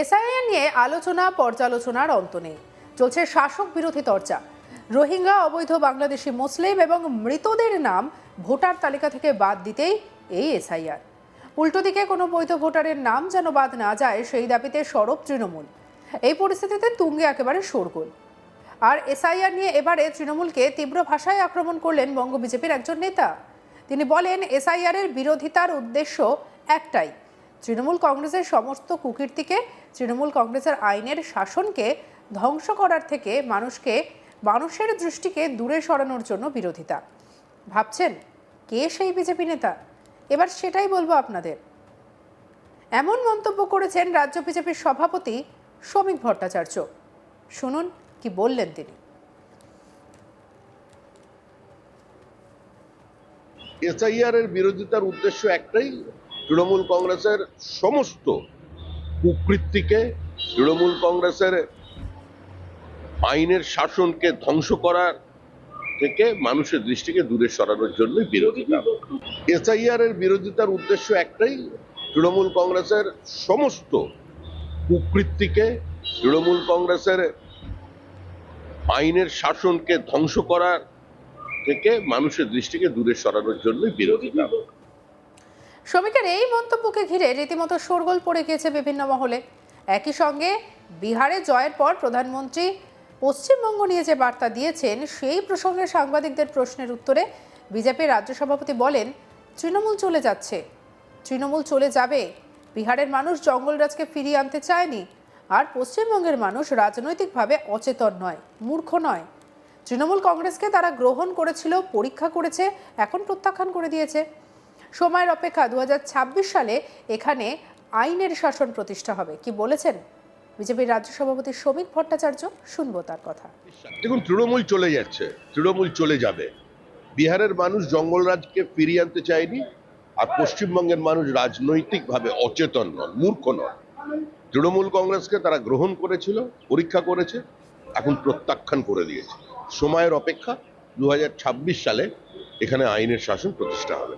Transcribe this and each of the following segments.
SIR নিয়ে আলোচনা, পর্যালোচনার অন্ত নেই। চলছে শাসক বিরোধী চর্চা। রোহিঙ্গা, অবৈধ বাংলাদেশি মুসলিম এবং মৃতদের নাম ভোটার তালিকা থেকে বাদ দিতেই এই এসআইআর। উল্টো দিকে কোনো বৈধ ভোটারের নাম যেন বাদ না যায়, সেই দাবিতে সরব তৃণমূল। এই পরিস্থিতিতে তুঙ্গে একেবারে শোরগোল। আর এসআইআর নিয়ে এবারে তৃণমূলকে তীব্র ভাষায় আক্রমণ করলেন বঙ্গ বিজেপির একজন নেতা। তিনি বলেন এসআইআর এর বিরোধিতার উদ্দেশ্য একটাই তৃণমূল কংগ্রেসের সমস্ত কুকীর্তিকে তৃণমূল কংগ্রেসের আইনের শাসনকে ধ্বংস করার থেকে মানুষকে, মানুষের দৃষ্টিকে দূরে সরানোর জন্য বিরোধিতা। ভাবছেন, কে সেই বিজেপি নেতা? এবার সেটাই বলব আপনাদের। এমন মন্তব্য করেছেন রাজ্য বিজেপির সভাপতি শ্রমিক ভট্টাচার্য। শুনুন কি বললেন তিনি। এসআইআর এর বিরোধিতার উদ্দেশ্য একটাই তৃণমূল কংগ্রেসের সমস্ত কুকৃতিকে তৃণমূল কংগ্রেসের আইনের শাসনকে ধ্বংস করার থেকে মানুষের দৃষ্টিকে দূরে সরানোর জন্য বিরোধিতা। এসআইআর এর বিরোধিতার উদ্দেশ্য একটাই, তৃণমূল কংগ্রেসের সমস্ত কুকৃতিকে তৃণমূল কংগ্রেসের আইনের শাসনকে ধ্বংস করার থেকে মানুষের দৃষ্টিকে দূরে সরানোর জন্য বিরোধিতা। শ্রমিকের এই মন্তব্যকে ঘিরে রীতিমতো শোরগোল পড়ে গিয়েছে বিভিন্ন মহলে। একই সঙ্গে বিহারে জয়ের পর প্রধানমন্ত্রী পশ্চিমবঙ্গ নিয়ে যে বার্তা দিয়েছেন, সেই প্রসঙ্গে সাংবাদিকদের প্রশ্নের উত্তরে বিজেপির রাজ্য সভাপতি বলেন, তৃণমূল চলে যাচ্ছে। তৃণমূল চলে যাবে। বিহারের মানুষ জঙ্গলরাজকে ফিরিয়ে আনতে চায়নি। আর পশ্চিমবঙ্গের মানুষ রাজনৈতিকভাবে অচেতন নয়, মূর্খ নয়। তৃণমূল কংগ্রেসকে তারা গ্রহণ করেছিল, পরীক্ষা করেছে, এখন প্রত্যাখ্যান করে দিয়েছে। সময়ের অপেক্ষা দু হাজার ছাব্বিশ সালে এখানে আইনের শাসন প্রতিষ্ঠা হবে। কি বলেছেন? বিজেপির রাজ্য সভাপতি শ্রমিক ভট্টাচার্য, শুনব তার কথা। দেখুন, তৃণমূল চলে যাচ্ছে, তৃণমূল চলে যাবে। বিহারের মানুষ জঙ্গলরাজকে ফিরিয়ে আনতে চায়নি, আর পশ্চিমবঙ্গের মানুষ রাজনৈতিকভাবে অচেতন নন, মূর্খ নন। তৃণমূল কংগ্রেসকে তারা গ্রহণ করেছিল, পরীক্ষা করেছে, এখন প্রত্যাখ্যান করে দিয়েছে। সময়ের অপেক্ষা দু হাজার ছাব্বিশ সালে এখানে আইনের শাসন প্রতিষ্ঠা হবে।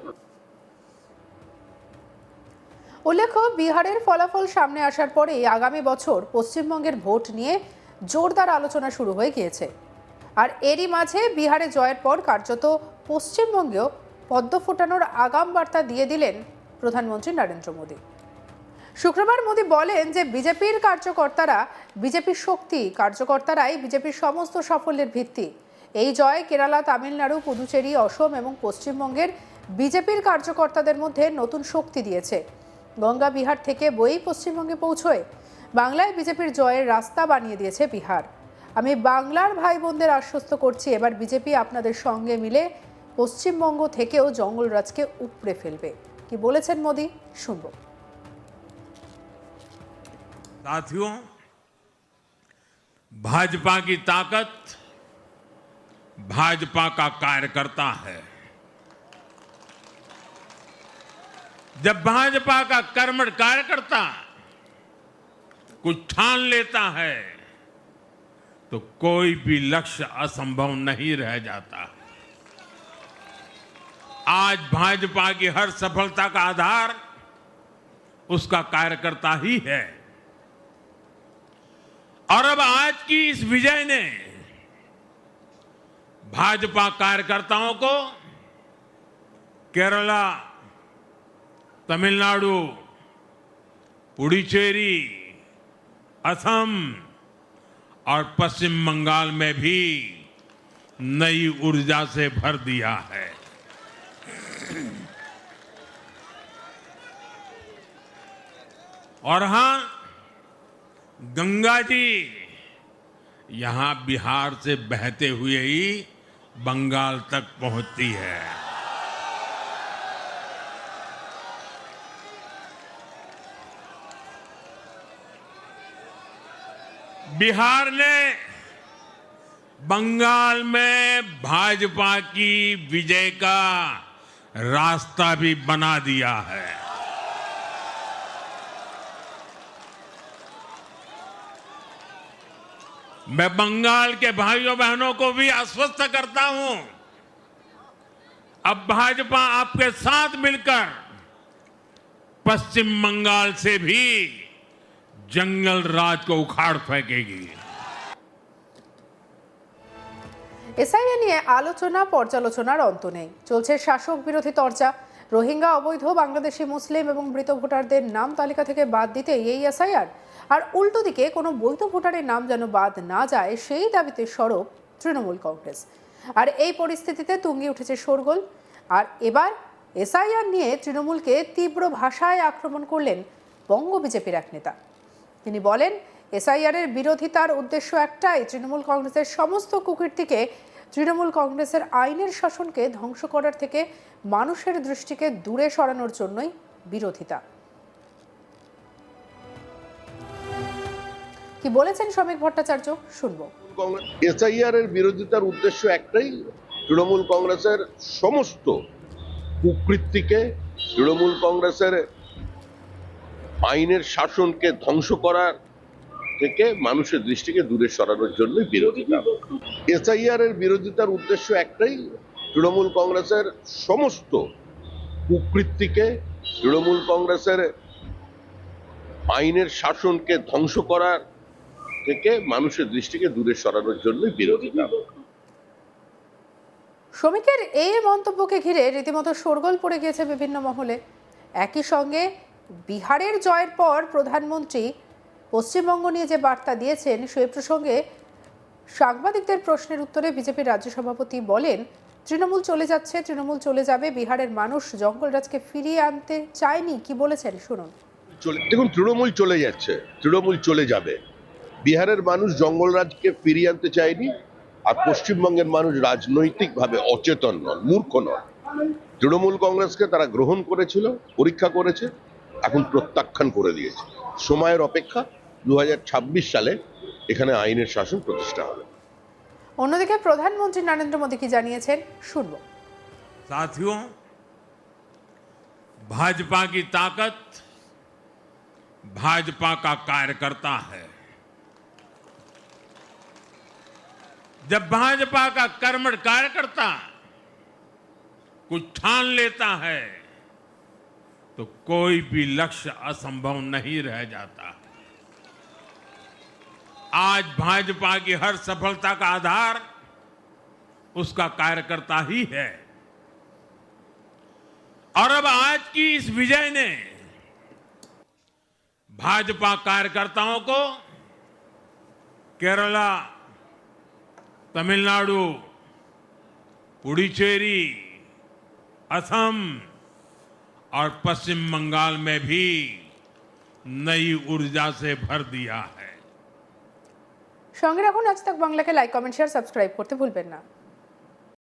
উল্লেখ্য, বিহারের ফলাফল সামনে আসার পরেই আগামী বছর পশ্চিমবঙ্গের ভোট নিয়ে জোরদার আলোচনা শুরু হয়ে গিয়েছে। আর এরই মাঝে বিহারে জয়ের পর কার্যত পশ্চিমবঙ্গেও পদ্ম ফোটানোর আগাম বার্তা দিয়ে দিলেন প্রধানমন্ত্রী নরেন্দ্র মোদী। শুক্রবার মোদী বলেন যে, বিজেপির কার্যকর্তারা বিজেপির শক্তি কার্যকর্তারাই বিজেপির সমস্ত সাফল্যের ভিত্তি। এই জয় কেরালা, তামিলনাড়ু, পুদুচেরি, অসম এবং পশ্চিমবঙ্গের বিজেপির কার্যকর্তাদের মধ্যে নতুন শক্তি দিয়েছে। গঙ্গা বিহার থেকে বই পশ্চিমবঙ্গে পৌঁছয় বাংলায় বিজেপির জয়ের রাস্তা বানিয়ে দিয়েছে বিহার আমি বাংলার ভাই বোনদের আশ্বস্ত করছি এবার বিজেপি আপনাদের সঙ্গে মিলে পশ্চিমবঙ্গ থেকেও জঙ্গলরাজকে উপড়ে ফেলবে কি বলেছেন মোদী শুনবো साथियों भाजपा की ताकत भाजपा का कार्यकर्ता है जब भाजपा का कर्मठ कार्यकर्ता कुछ ठान लेता है तो कोई भी लक्ष्य असंभव नहीं रह जाता। आज भाजपा की हर सफलता का आधार उसका कार्यकर्ता ही है। और अब आज की इस विजय ने भाजपा कार्यकर्ताओं को केरला तमिलनाडु, पुडुचेरी, असम और पश्चिम बंगाल में भी नई ऊर्जा से भर दिया है। और हाँ, गंगा जी, यहाँ बिहार से बहते हुए ही बंगाल तक पहुँचती है। बिहार ने बंगाल में भाजपा की विजय का रास्ता भी बना दिया है। मैं बंगाल के भाइयों बहनों को भी आश्वस्त करता हूँ, अब भाजपा आपके साथ मिलकर पश्चिम बंगाल से भी जंगल राज को उखाड़ फेंकेगी এসআইএ নিয়ে আলোচনা পর্যালোচনার অন্ত নেই চলছে শাসক বিরোধী চর্চা রোহিঙ্গা অবৈধ বাংলাদেশি মুসলিম এবং মৃত ভোটারদের নাম তালিকা থেকে বাদ দিতে এই এসআইআর আর উল্টো দিকে কোনো বৈধ ভোটারের নাম যেন বাদ না যায় সেই দাবিতে সরব তৃণমূল কংগ্রেস আর এই পরিস্থিতিতে তুঙ্গি উঠেছে শোরগোল আর এবার এসআইআর নিয়ে তৃণমূলকে তীব্র ভাষায় আক্রমণ করলেন বঙ্গ বিজেপির এক নেতা তিনি বলেন, এসআইআর এর বিরোধিতার উদ্দেশ্য একটাই, তৃণমূল কংগ্রেসের সমস্ত কুকীর্তিকে, তৃণমূল কংগ্রেসের আইনের শাসনকে ধ্বংস করার থেকে মানুষের দৃষ্টিকে দূরে সরানোর জন্যই বিরোধিতা। কি বলেছেন শ্রমিক ভট্টাচার্য? শুনব। এসআইআর এর বিরোধিতার উদ্দেশ্য একটাই, তৃণমূল কংগ্রেসের সমস্ত কুকৃতিকে তৃণমূল কংগ্রেসের আইনের শাসনকে ধ্বংস করার থেকে মানুষের দৃষ্টিকে দূরে সরানোর জন্য বিরোধিতা এসআইআর এর বিরোধিতার উদ্দেশ্য একটাই, তৃণমূল কংগ্রেসের সমস্ত কুকৃতিকে তৃণমূল কংগ্রেসের আইনের শাসনকে ধ্বংস করার থেকে মানুষের দৃষ্টিকে দূরে সরানোর জন্যই বিরোধিতা শ্রমিকের এই মন্তব্যকে ঘিরে রীতিমতো শোরগোল পড়ে গিয়েছে বিভিন্ন মহলে। একই সঙ্গে বিহারের জয়ের পর প্রধানমন্ত্রী পশ্চিমবঙ্গ নিয়ে যে বার্তা দিয়েছেন, সেই প্রসঙ্গে সাংবাদিকদের প্রশ্নের উত্তরে বিজেপির রাজ্য সভাপতি বলেন, তৃণমূল চলে যাচ্ছে, তৃণমূল চলে যাবে, বিহারের মানুষ জঙ্গলরাজকে ফিরিয়ে আনতে চায়নি। কি বলেছেন? শুনুন। দেখুন, তৃণমূল চলে যাচ্ছে, তৃণমূল চলে যাবে। বিহারের মানুষ জঙ্গলরাজকে ফিরিয়ে আনতে চায়নি, আর পশ্চিমবঙ্গের মানুষ রাজনৈতিকভাবে অচেতন নন, মূর্খ নন। তৃণমূল কংগ্রেসকে তারা গ্রহণ করেছিল, পরীক্ষা করেছে এখন প্রত্যাখ্যান করে দিয়েছে সময়ের অপেক্ষা দু সালে এখানে আইনের শাসন প্রতিষ্ঠা হবে অন্যদিকে প্রধানমন্ত্রী নরেন্দ্র মোদী কি জানিয়েছেন শুনবো साथियों भाजपा की ताकत भाजपा का कार्यकर्ता है जब भाजपा का कर्मठ कार्यकर्ता कुछ ठान लेता है तो कोई भी लक्ष्य असंभव नहीं रह जाता। आज भाजपा की हर सफलता का आधार उसका कार्यकर्ता ही है। और अब आज की इस विजय ने भाजपा कार्यकर्ताओं को केरला, तमिलनाडु, पुडुचेरी, असम और पश्चिम बंगाल में भी नई ऊर्जा से भर दिया है সঙ্গে রাখুন আজ তাক বাংলাকে লাইক কমেন্ট শেয়ার সাবস্ক্রাইব করতে ভুলবেন না